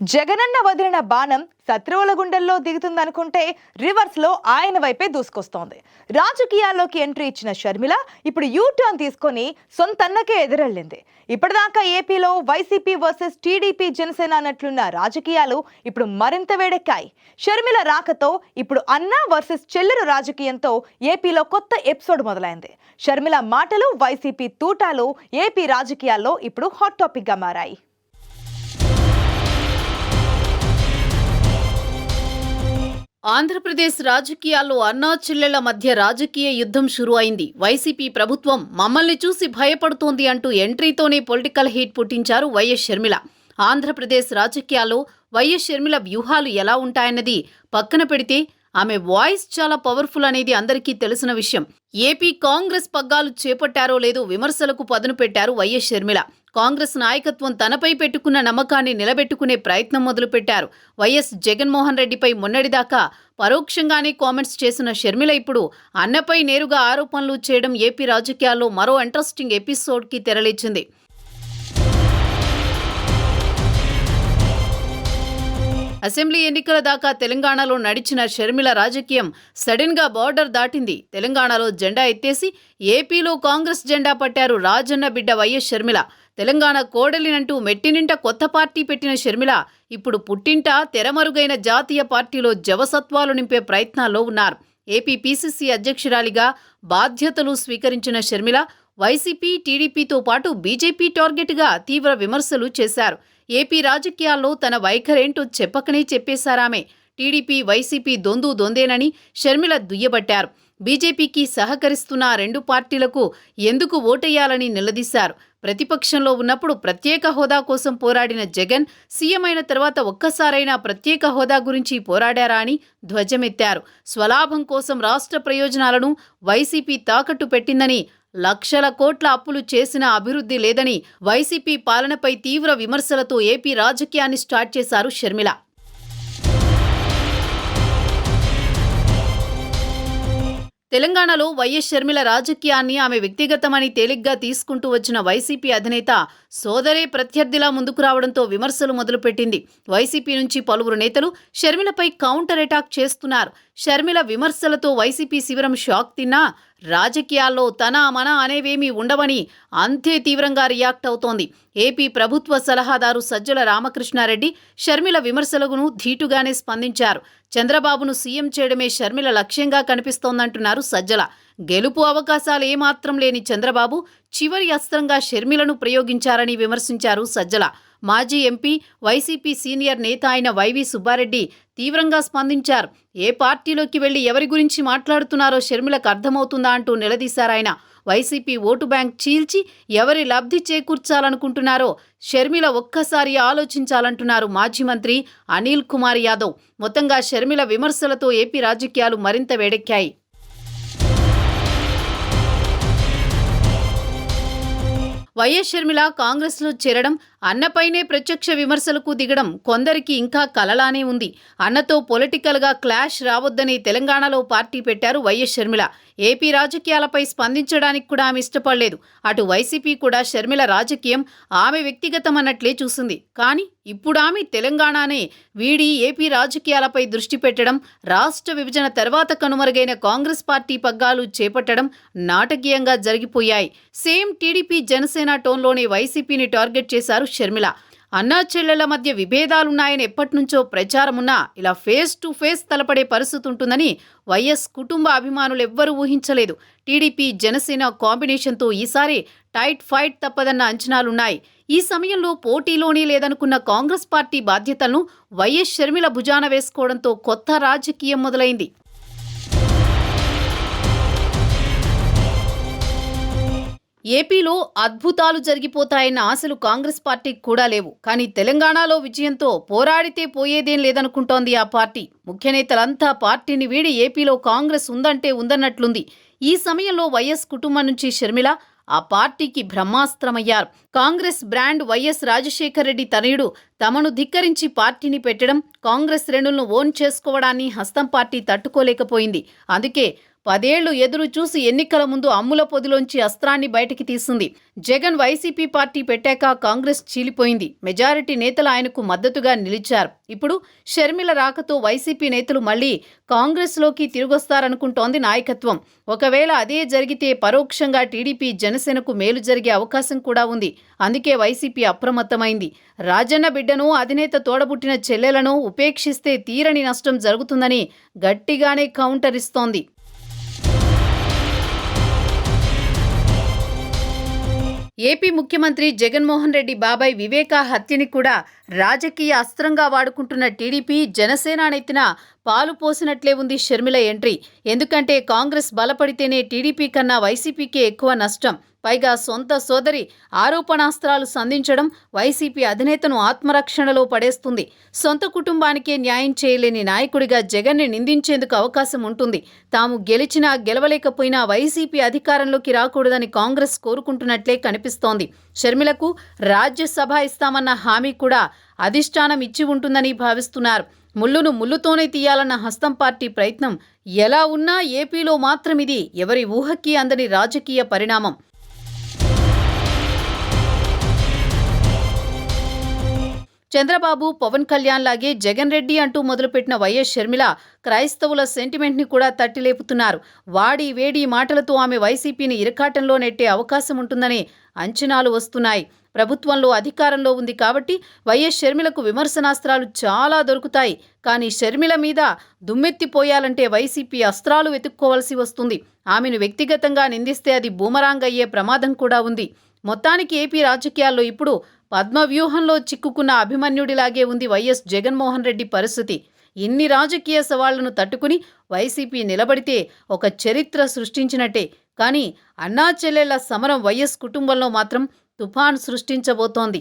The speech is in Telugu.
జగనన్న వదిలిన బాణం శత్రువుల గుండెల్లో దిగుతుందనుకుంటే రివర్స్లో ఆయన వైపే దూసుకొస్తోంది. రాజకీయాల్లోకి ఎంట్రీ ఇచ్చిన షర్మిల ఇప్పుడు యూ టర్న్ తీసుకొని సొంతన్నకే ఎదురెళ్ళింది. ఇప్పటిదాకా ఏపీలో వైసీపీ వర్సెస్ టీడీపీ జనసేన అన్నట్లున్న రాజకీయాలు ఇప్పుడు మరింత వేడెక్కాయి. షర్మిల రాకతో ఇప్పుడు అన్న వర్సెస్ చెల్లెరు రాజకీయంతో ఏపీలో కొత్త ఎపిసోడ్ మొదలైంది. షర్మిల మాటలు వైసీపీ తూటాలు ఏపీ రాజకీయాల్లో ఇప్పుడు హాట్ టాపిక్గా మారాయి. ఆంధ్రప్రదేశ్ రాజకీయాల్లో అన్నా చెల్లెల మధ్య రాజకీయ యుద్ధం షురు అయింది వైసీపీ ప్రభుత్వం మమ్మల్ని చూసి భయపడుతోంది అంటూ ఎంట్రీతోనే పొలిటికల్ హీట్ పుట్టించారు వైఎస్ షర్మిల. ఆంధ్రప్రదేశ్ రాజకీయాల్లో వైఎస్ షర్మిల వ్యూహాలు ఎలా ఉంటాయన్నది పక్కన పెడితే ఆమె వాయిస్ చాలా పవర్ఫుల్ అనేది అందరికీ తెలిసిన విషయం. ఏపీ కాంగ్రెస్ పగ్గాలు చేపట్టారో లేదో విమర్శలకు పదును పెట్టారు వైఎస్ షర్మిల. కాంగ్రెస్ నాయకత్వం తనపై పెట్టుకున్న నమ్మకాన్ని నిలబెట్టుకునే ప్రయత్నం మొదలుపెట్టారు. వైఎస్ జగన్మోహన్ రెడ్డిపై మొన్నటిదాకా పరోక్షంగానే కామెంట్స్ చేసిన షర్మిల ఇప్పుడు అన్నపై నేరుగా ఆరోపణలు చేయడం ఏపీ రాజకీయాల్లో మరో ఇంట్రెస్టింగ్ ఎపిసోడ్కి తెరలేచింది. అసెంబ్లీ ఎన్నికల దాకా తెలంగాణలో నడిచిన షర్మిల రాజకీయం సడన్గా బార్డర్ దాటింది. తెలంగాణలో జెండా ఎత్తేసి ఏపీలో కాంగ్రెస్ జెండా పట్టారు రాజన్న బిడ్డ వైఎస్ షర్మిల. తెలంగాణ కోడలినంటూ మెట్టినింట కొత్త పార్టీ పెట్టిన షర్మిల ఇప్పుడు పుట్టింట తెరమరుగైన జాతీయ పార్టీలో జవసత్వాలు నింపే ప్రయత్నాల్లో ఉన్నారు. ఏపీ పీసీసీ అధ్యక్షురాలిగా బాధ్యతలు స్వీకరించిన షర్మిల వైసీపీ టీడీపీతో పాటు బీజేపీ టార్గెట్గా తీవ్ర విమర్శలు చేశారు. ఏపీ రాజకీయాల్లో తన వైఖరేంటో చెప్పకనే చెప్పేశారామె. టీడీపీ వైసీపీ దొందు దొందేనని షర్మిల దుయ్యబట్టారు. బీజేపీకి సహకరిస్తున్న రెండు పార్టీలకు ఎందుకు ఓటేయాలని నిలదీశారు? ప్రతిపక్షంలో ఉన్నప్పుడు ప్రత్యేక హోదా కోసం పోరాడిన జగన్ సీఎం అయిన తర్వాత ఒక్కసారైనా ప్రత్యేక హోదా గురించి పోరాడారా అని ధ్వజమెత్తారు. స్వలాభం కోసం రాష్ట్ర ప్రయోజనాలను వైసీపీ తాకట్టు పెట్టిందని లక్షల కోట్ల అప్పులు చేసిన అభివృద్ధి లేదని వైసీపీ పాలనపై తీవ్ర విమర్శలతో ఏపీ రాజకీయాన్ని స్టార్ట్ చేశారు షర్మిల. తెలంగాణలో వైఎస్ షర్మిల రాజకీయాన్ని ఆమె వ్యక్తిగతమని తేలిగ్గా తీసుకుంటూ వచ్చిన వైసీపీ అధినేత సోదరే ప్రత్యర్థిలా ముందుకు రావడంతో విమర్శలు మొదలుపెట్టింది. వైసీపీ నుంచి పలువురు నేతలు షర్మిలపై కౌంటర్ అటాక్ చేస్తున్నారు. షర్మిల విమర్శలతో వైసీపీ శిబిరం షాక్ తిన్నా రాజకీయాల్లో తన మన అనేవేమీ ఉండవని అంతే తీవ్రంగా రియాక్ట్ అవుతోంది. ఏపీ ప్రభుత్వ సలహాదారు సజ్జల రామకృష్ణారెడ్డి షర్మిల విమర్శలకు ధీటుగానే స్పందించారు. చంద్రబాబును సీఎం చేయడమే షర్మిల లక్ష్యంగా కనిపిస్తోందంటున్నారు సజ్జల. గెలుపు అవకాశాలు ఏమాత్రం లేని చంద్రబాబు చివరి అస్త్రంగా షర్మిలను ప్రయోగించారని విమర్శించారు సజ్జల. మాజీ ఎంపీ వైసీపీ సీనియర్ నేత అయిన వైవి సుబ్బారెడ్డి తీవ్రంగా స్పందించారు. ఏ పార్టీలోకి వెళ్ళి ఎవరి గురించి మాట్లాడుతున్నారో షర్మిలకు అర్థమవుతుందా అంటూ నిలదీశారాయన వైసీపీ ఓటు బ్యాంక్ చీల్చి ఎవరి లబ్ధి చేకూర్చాలనుకుంటున్నారో షర్మిల ఒక్కసారి ఆలోచించాలంటున్నారు మాజీ మంత్రి అనిల్ కుమార్ యాదవ్. మొత్తంగా షర్మిల విమర్శలతో ఏపీ రాజకీయాలు మరింత వేడెక్కాయి. వైఎస్ షర్మిల కాంగ్రెస్లో చేరడం అన్నపైనే ప్రత్యక్ష విమర్శలకు దిగడం కొందరికి ఇంకా కలలానే ఉంది. అన్నతో పొలిటికల్గా క్లాష్ రావద్దని తెలంగాణలో పార్టీ పెట్టారు వైఎస్ షర్మిల. ఏపీ రాజకీయాలపై స్పందించడానికి కూడా ఆమె ఇష్టపడలేదు. అటు వైసీపీ కూడా షర్మిల రాజకీయం ఆమె వ్యక్తిగతమన్నట్లే చూసింది. కానీ ఇప్పుడు ఆమె తెలంగాణనే వీడి ఏపీ రాజకీయాలపై దృష్టి పెట్టడం రాష్ట్ర విభజన తర్వాత కనుమరుగైన కాంగ్రెస్ పార్టీ పగ్గాలు చేపట్టడం నాటకీయంగా జరిగిపోయాయి. సేమ్ టీడీపీ జనసేన టోన్లోనే వైసీపీని టార్గెట్ చేశారు షర్మిల. అన్నా చెల్లెల మధ్య విభేదాలున్నాయని ఎప్పటినుంచో ప్రచారమున్నా ఇలా ఫేస్ టు ఫేస్ తలపడే పరిస్థితి ఉంటుందని వైఎస్ కుటుంబ అభిమానులు ఎవ్వరూ ఊహించలేదు. టీడీపీ జనసేన కాంబినేషన్తో ఈసారి టైట్ ఫైట్ తప్పదన్న అంచనాలున్నాయి. ఈ సమయంలో పోటీలోనే లేదనుకున్న కాంగ్రెస్ పార్టీ బాధ్యతలను వైఎస్ షర్మిల భుజాన వేసుకోవడంతో కొత్త రాజకీయం మొదలైంది. ఏపీలో అద్భుతాలు జరిగిపోతాయన్న ఆశలు కాంగ్రెస్ పార్టీకి కూడా లేవు. కానీ తెలంగాణలో విజయంతో పోరాడితే పోయేదేం లేదనుకుంటోంది ఆ పార్టీ. ముఖ్య నేతలంతా పార్టీని వీడి ఏపీలో కాంగ్రెస్ ఉందంటే ఉందన్నట్లుంది. ఈ సమయంలో వైఎస్ కుటుంబం నుంచి షర్మిల ఆ పార్టీకి బ్రహ్మాస్త్రమయ్యారు. Congress brand Y S Rajasekhar Reddy తనయుడు తమను ధిక్కరించి పార్టీని పెట్టడం కాంగ్రెస్ శ్రేణులను ఓన్ చేసుకోవడాన్ని హస్తం పార్టీ తట్టుకోలేకపోయింది. అందుకే పదేళ్ళు ఎదురు చూసి ఎన్నికల ముందు అమ్ముల పొదిలోంచి అస్త్రాన్ని బయటికి తీసింది. జగన్ వైసీపీ పార్టీ పెట్టాక కాంగ్రెస్ చీలిపోయింది. మెజారిటీ నేతలు ఆయనకు మద్దతుగా నిలిచారు. ఇప్పుడు షర్మిల రాకతో వైసీపీ నేతలు మళ్ళీ కాంగ్రెస్లోకి తిరిగొస్తారనుకుంటోంది నాయకత్వం. ఒకవేళ అదే జరిగితే పరోక్షంగా టీడీపీ జనసేనకు మేలు జరిగే అవకాశం కూడా ఉంది. అందుకే వైసీపీ అప్రమత్తమైంది. రాజన్న బిడ్డను అధినేత తోడబుట్టిన చెల్లెలను ఉపేక్షిస్తే తీరని నష్టం జరుగుతుందని గట్టిగానే కౌంటర్ ఇస్తోంది. ఏపీ ముఖ్యమంత్రి జగన్మోహన్ రెడ్డి బాబాయ్ వివేకా హత్యని కూడా రాజకీయ అస్త్రంగా వాడుకుంటున్న టీడీపీ జనసేన నెత్తిన పాలు పోసినట్లే ఉంది షర్మిల ఎంట్రీ. ఎందుకంటే కాంగ్రెస్ బలపడితేనే టీడీపీ కన్నా వైసీపీకే ఎక్కువ నష్టం. పైగా సొంత సోదరి ఆరోపణాస్త్రాలు సంధించడం వైసీపీ అధినేతను ఆత్మరక్షణలో పడేస్తుంది. సొంత కుటుంబానికే న్యాయం చేయలేని నాయకుడిగా జగన్ని నిందించేందుకు అవకాశం ఉంటుంది. తాము గెలిచినా గెలవలేకపోయినా వైసీపీ అధికారంలోకి రాకూడదని కాంగ్రెస్ కోరుకుంటున్నట్లే కనిపిస్తోంది. షర్మిలకు రాజ్యసభ ఇస్తామన్న హామీ కూడా అధిష్టానం ఇచ్చి ఉంటుందని భావిస్తున్నారు. ముళ్ళును ముళ్ళుతోనే తీయాలన్న హస్తం పార్టీ ప్రయత్నం ఎలా ఉన్నా ఏపీలో మాత్రం ఇది ఎవరి ఊహకి అందని రాజకీయ పరిణామం. చంద్రబాబు పవన్ కళ్యాణ్ లాగే జగన్ రెడ్డి అంటూ మొదలుపెట్టిన వైఎస్ షర్మిల క్రైస్తవుల సెంటిమెంట్ని కూడా తట్టిలేపుతున్నారు. వాడి వేడి మాటలతో ఆమె వైసీపీని ఇరకాటంలో నెట్టే అవకాశం ఉంటుందని అంచనాలు వస్తున్నాయి. ప్రభుత్వంలో అధికారంలో ఉంది కాబట్టి వైఎస్ షర్మిలకు విమర్శనాస్త్రాలు చాలా దొరుకుతాయి. కానీ షర్మిల మీద దుమ్మెత్తిపోయాలంటే వైసీపీ అస్త్రాలు వెతుక్కోవలసి వస్తుంది. ఆమెను వ్యక్తిగతంగా నిందిస్తే అది బూమరాంగ్ అయ్యే ప్రమాదం కూడా ఉంది. మొత్తానికి ఏపీ రాజకీయాల్లో ఇప్పుడు పద్మవ్యూహంలో చిక్కుకున్న అభిమన్యుడిలాగే ఉంది వైఎస్ జగన్మోహన్ రెడ్డి పరిస్థితి. ఇన్ని రాజకీయ సవాళ్ళను తట్టుకుని వైసీపీ నిలబడితే ఒక చరిత్ర సృష్టించినట్టే. కానీ అన్నా చెల్లెళ్ళ సమరం వైఎస్ కుటుంబంలో మాత్రం తుఫాన్ సృష్టించబోతోంది.